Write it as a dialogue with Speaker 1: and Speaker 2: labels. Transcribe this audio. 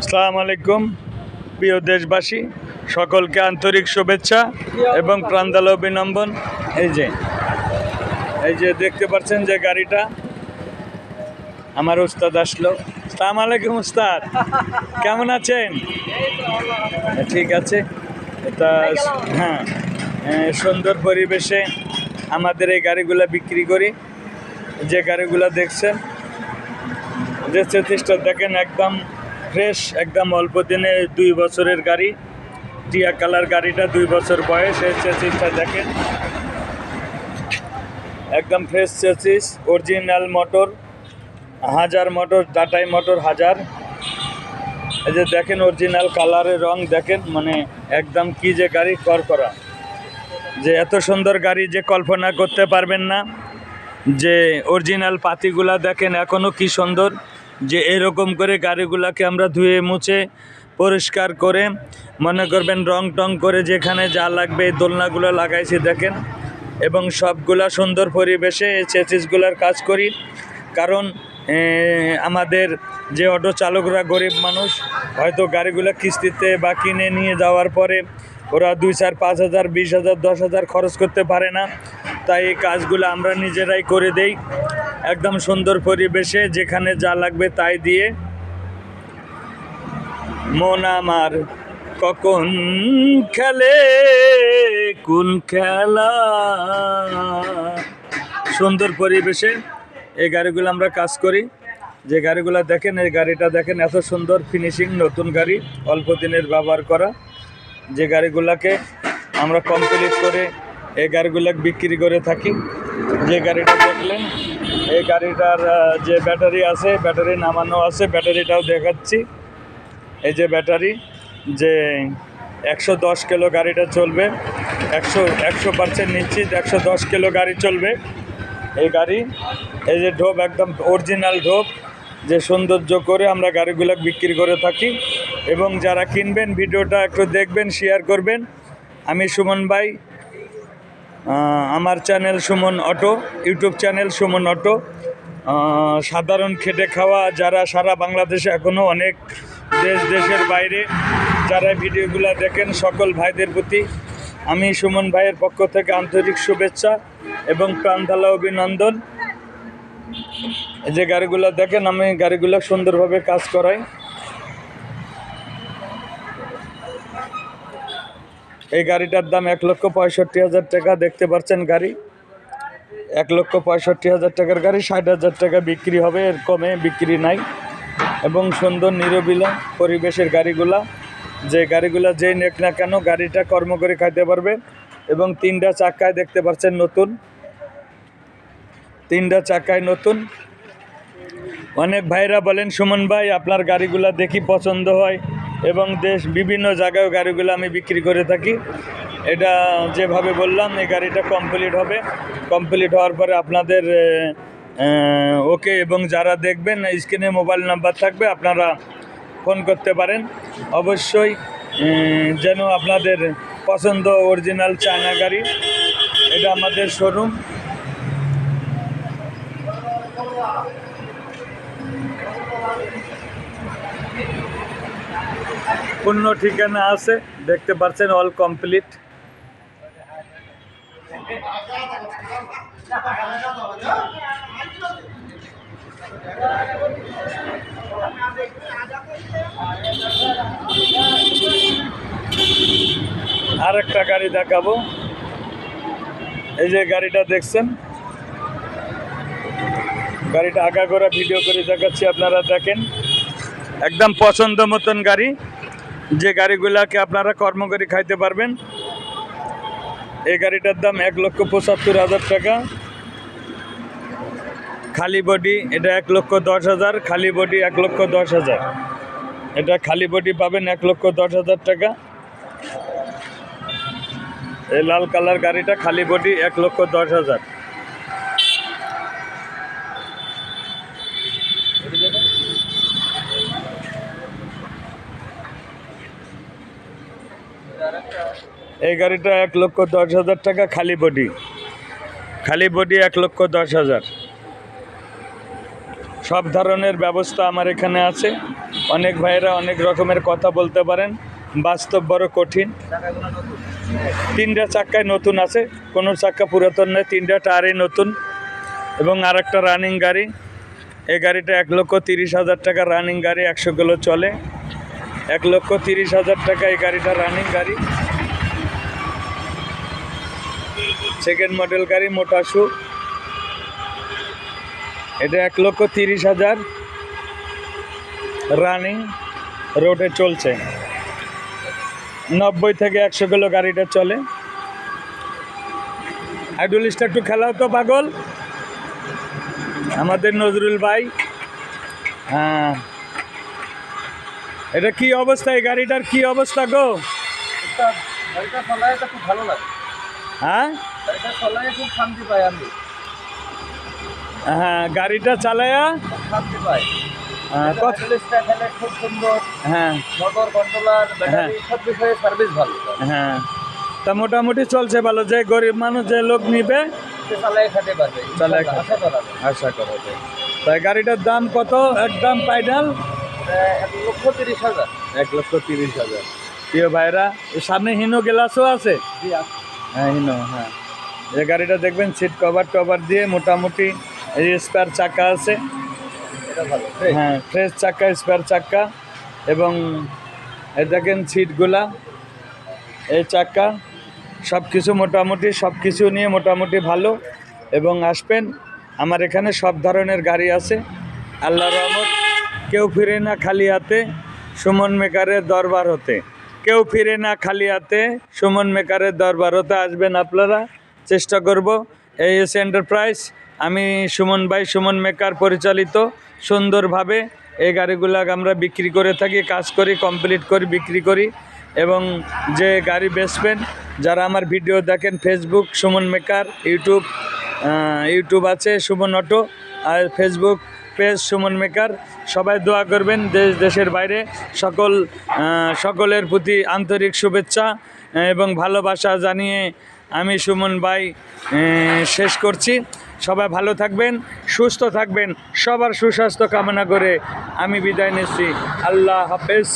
Speaker 1: আসসালামু আলাইকুম। প্রিয় দেশবাসী, সকলকে আন্তরিক শুভেচ্ছা এবং প্রাণদাল অভিনন্দন। এই যে এই যে দেখতে পাচ্ছেন যে গাড়িটা আমার উস্তাদ আসলো। সালাম আলাইকুম উস্তাদ, কেমন আছেন? ঠিক আছে। এটা হ্যাঁ সুন্দর পরিবেশে আমাদের এই গাড়িগুলো বিক্রি করি। যে গাড়িগুলো দেখছেন, যে চেতিসটা দেখেন, একদম ফ্রেশ, একদম অল্প দিনে দুই বছরের গাড়ি। টিয়া কালার গাড়িটা দুই বছর বয়স, এই চেচিসটা দেখেন। একদম ফ্রেশ চেসিস অরিজিনাল মোটর হাজার মোটর টাটাই মোটর হাজার। এই যে দেখেন অরিজিনাল কালারের রং, দেখেন মানে একদম কি যে গাড়ি, কর করা। যে এত সুন্দর গাড়ি যে কল্পনা করতে পারবেন না। যে অরিজিনাল পাতিগুলা দেখেন এখনও কি সুন্দর। যে এরকম করে গাড়িগুলাকে আমরা ধুয়ে মুছে পরিষ্কার করে, মনে করবেন রং টং করে যেখানে যা লাগবে এই দোলনাগুলো লাগাইছি দেখেন। এবং সবগুলা সুন্দর পরিবেশে চেচিসগুলার কাজ করি। কারণ আমাদের যে অটো চালকরা গরিব মানুষ, হয়তো গাড়িগুলো কিস্তিতে বা কিনে নিয়ে যাওয়ার পরে ওরা দুই চার, পাঁচ হাজার, বিশ হাজার, দশ হাজার খরচ করতে পারে না। তাই এই কাজগুলো আমরা নিজেরাই করে দেই। একদম সুন্দর পরিবেশে যেখানে যা লাগবে তাই দিয়ে। মন আমার কখন খেলে, কোন খেলা? সুন্দর পরিবেশে এই গাড়িগুলো আমরা কাজ করি। যে গাড়িগুলো দেখেন, এই গাড়িটা দেখেন, এত সুন্দর ফিনিশিং নতুন গাড়ি, অল্প দিনের ব্যবহার করা। যে গাড়িগুলোকে আমরা কমপ্লিট করে এই গাড়িগুলো বিক্রি করে থাকি। যে গাড়িটা দেখলেন, এই গাড়িটার যে ব্যাটারি আছে, ব্যাটারি নামানো আছে, ব্যাটারিটাও দেখাচ্ছি। এই যে ব্যাটারি, যে একশো দশ কিলো গাড়িটা চলবে, একশো একশো পার্সেন্ট নিশ্চিত একশো দশ কিলো গাড়ি চলবে। এই গাড়ি, এই যে ঢোপ, একদম অরিজিনাল ঢোপ, যে সৌন্দর্য করে আমরা গাড়িগুলো বিক্রি করে থাকি। এবং যারা কিনবেন, ভিডিওটা একটু দেখবেন শেয়ার করবেন। আমি সুমন ভাই আমার channel Suman auto, YouTube channel Suman auto. সাধারণ খেটে খাওয়া যারা সারা বাংলাদেশে এখনও অনেক দেশ, দেশের বাইরে যারা ভিডিওগুলো দেখেন, সকল ভাইদের প্রতি আমি সুমন ভাইয়ের পক্ষ থেকে আন্তরিক শুভেচ্ছা এবং প্রাণঢালা অভিনন্দন। যে গাড়িগুলো দেখেন, আমি গাড়িগুলো সুন্দরভাবে কাজ করাই। এই গাড়িটার দাম এক লক্ষ পঁয়ষট্টি হাজার টাকা, দেখতে পাচ্ছেন গাড়ি। এক লক্ষ পঁয়ষট্টি হাজার টাকার গাড়ি, ষাট হাজার টাকা বিক্রি হবে, এর কমে বিক্রি নাই। এবং সুন্দর নিরবিলা পরিবেশের গাড়িগুলা, যে গাড়িগুলা যেই নেক না কেন গাড়িটা কর্ম করে খাইতে পারবে। এবং তিনটা চাকায় দেখতে পাচ্ছেন নতুন। তিনটা চাকায় নতুন। অনেক ভাইরা বলেন, সুমন ভাই, আপনার গাড়িগুলা দেখি পছন্দ হয়। এবং দেশ বিভিন্ন জায়গায় গাড়িগুলো আমি বিক্রি করে থাকি। এটা যেভাবে বললাম, এই গাড়িটা কমপ্লিট হবে। কমপ্লিট হওয়ার পরে আপনাদের ওকে এবং যারা দেখবেন স্ক্রিনে মোবাইল নাম্বার থাকবে, আপনারা ফোন করতে পারেন। অবশ্যই যেন আপনাদের পছন্দ অরিজিনাল চায়না গাড়ি, এটা আমাদের শোরুম পূর্ণ ঠিকানা আছে, দেখতে পাচ্ছেন অল কমপ্লিট আর একটা গাড়ি দেখাবো। এই যে গাড়িটা দেখছেন? গাড়িটা আগা করা ভিডিও করে দেখাচ্ছি, আপনারা দেখেন। একদম পছন্দ মতন গাড়ি। যে গাড়িগুলাকে আপনারা কর্ম করে খাইতে পারবেন। এই গাড়িটার দাম এক লক্ষ পঁচাত্তর হাজার টাকা। খালি বডি এটা এক লক্ষ দশ হাজার, খালি বডি এক লক্ষ দশ হাজার। এটা খালি বডি পাবেন এক লক্ষ দশ হাজার টাকা। এই লাল কালার গাড়িটা খালি বডি এক লক্ষ দশ হাজার। এই গাড়িটা এক লক্ষ দশ হাজার টাকা, খালি বডি। খালি বডি এক লক্ষ দশ হাজার। সব ধরনের ব্যবস্থা আমার এখানে আছে। অনেক ভাইয়েরা অনেক রকমের কথা বলতে পারেন। বাস্তব বড় কঠিন। তিনটা চাক্কায় নতুন আছে। কোনো চাক্কা পুরাতন নয়, তিনটা টায়ারই নতুন। এবং আর একটা রানিং গাড়ি। এই গাড়িটা এক লক্ষ তিরিশ হাজার টাকা রানিং গাড়ি, একশো কিলো চলে। এক লক্ষ তিরিশ হাজার টাকা এই গাড়িটা রানিং গাড়ি। সেকেন্ড মডেল গাড়ি মোটা শু এটা এক লক্ষ তিরিশ হাজার। রানিং রোডে চলছে। নব্বই থেকে একশো কিলো গাড়িটা চলে। আইডুলিস্টটা একটু খেলা হতো পাগল? আমাদের নজরুল ভাই। হ্যাঁ। এটা কি অবস্থা এই গাড়িটার কি অবস্থা গো?
Speaker 2: গাড়িটা ভালো লাগে।
Speaker 1: হ্যাঁ?
Speaker 2: গাড়িটা চালায় খুব শান্তি পাই আমি।
Speaker 1: হ্যাঁ গাড়িটা চালায়া
Speaker 2: শান্তি পাই।
Speaker 1: হ্যাঁ,
Speaker 2: খুব সুন্দর।
Speaker 1: হ্যাঁ।
Speaker 2: মোটর কন্ট্রোলার ব্যাটারি সব বিষয়ে সার্ভিস ভালো।
Speaker 1: হ্যাঁ। তা মোটামুটি চলছে ভালো যে গরিব মানুষ যে লোক নিবে
Speaker 2: চালায় আশা করা যায়।
Speaker 1: তাই গাড়িটার দাম কত? একদম
Speaker 2: এটা এক লক্ষ তিরিশ হাজার।
Speaker 1: এক লক্ষ তিরিশ হাজার। প্রিয় ভাইরা সামনে হিনো গ্লাসও আছে। হ্যাঁ হিনো হ্যাঁ। এই গাড়িটা দেখবেন সিট কভার টভার দিয়ে মোটামুটি এই স্পেয়ার চাকা আছে। হ্যাঁ ফ্রেশ চাকা স্পেয়ার চাকা এবং এ দেখেন সিটগুলা এই চাকা সব কিছু মোটামুটি সব কিছু নিয়ে মোটামুটি ভালো এবং আসবেন। আমার এখানে সব ধরনের গাড়ি আছে। আল্লাহ রহমত কেউ ফিরে না খালি হাতে সুমন মেকারের দরবার হতে। কেউ ফিরে না খালি হাতে সুমন মেকারের দরবার হতে। আসবেন আপনারা। চেষ্টা করব এই এস এন্টারপ্রাইজ আমি সুমন ভাই, সুমন মেকার পরিচালিত। সুন্দরভাবে এই গাড়িগুলো আমরা বিক্রি করে থাকি, কাজ করি কমপ্লিট করি, বিক্রি করি। এবং যে গাড়ি বেচবেন, যারা আমার ভিডিও দেখেন Facebook Suman maker YouTube YouTube আছে, সুমন অটো আর ফেসবুক পেজ সুমন মেকার সবাই দোয়া করবেন, দেশ, দেশের বাইরে সকল সকলের প্রতি আন্তরিক শুভেচ্ছা এবং ভালোবাসা জানিয়ে আমি সুমন ভাই শেষ করছি। সবাই ভালো থাকবেন, সুস্থ থাকবেন, সবার সুস্বাস্থ্য কামনা করে আমি বিদায় নিচ্ছি। আল্লাহ হাফেজ।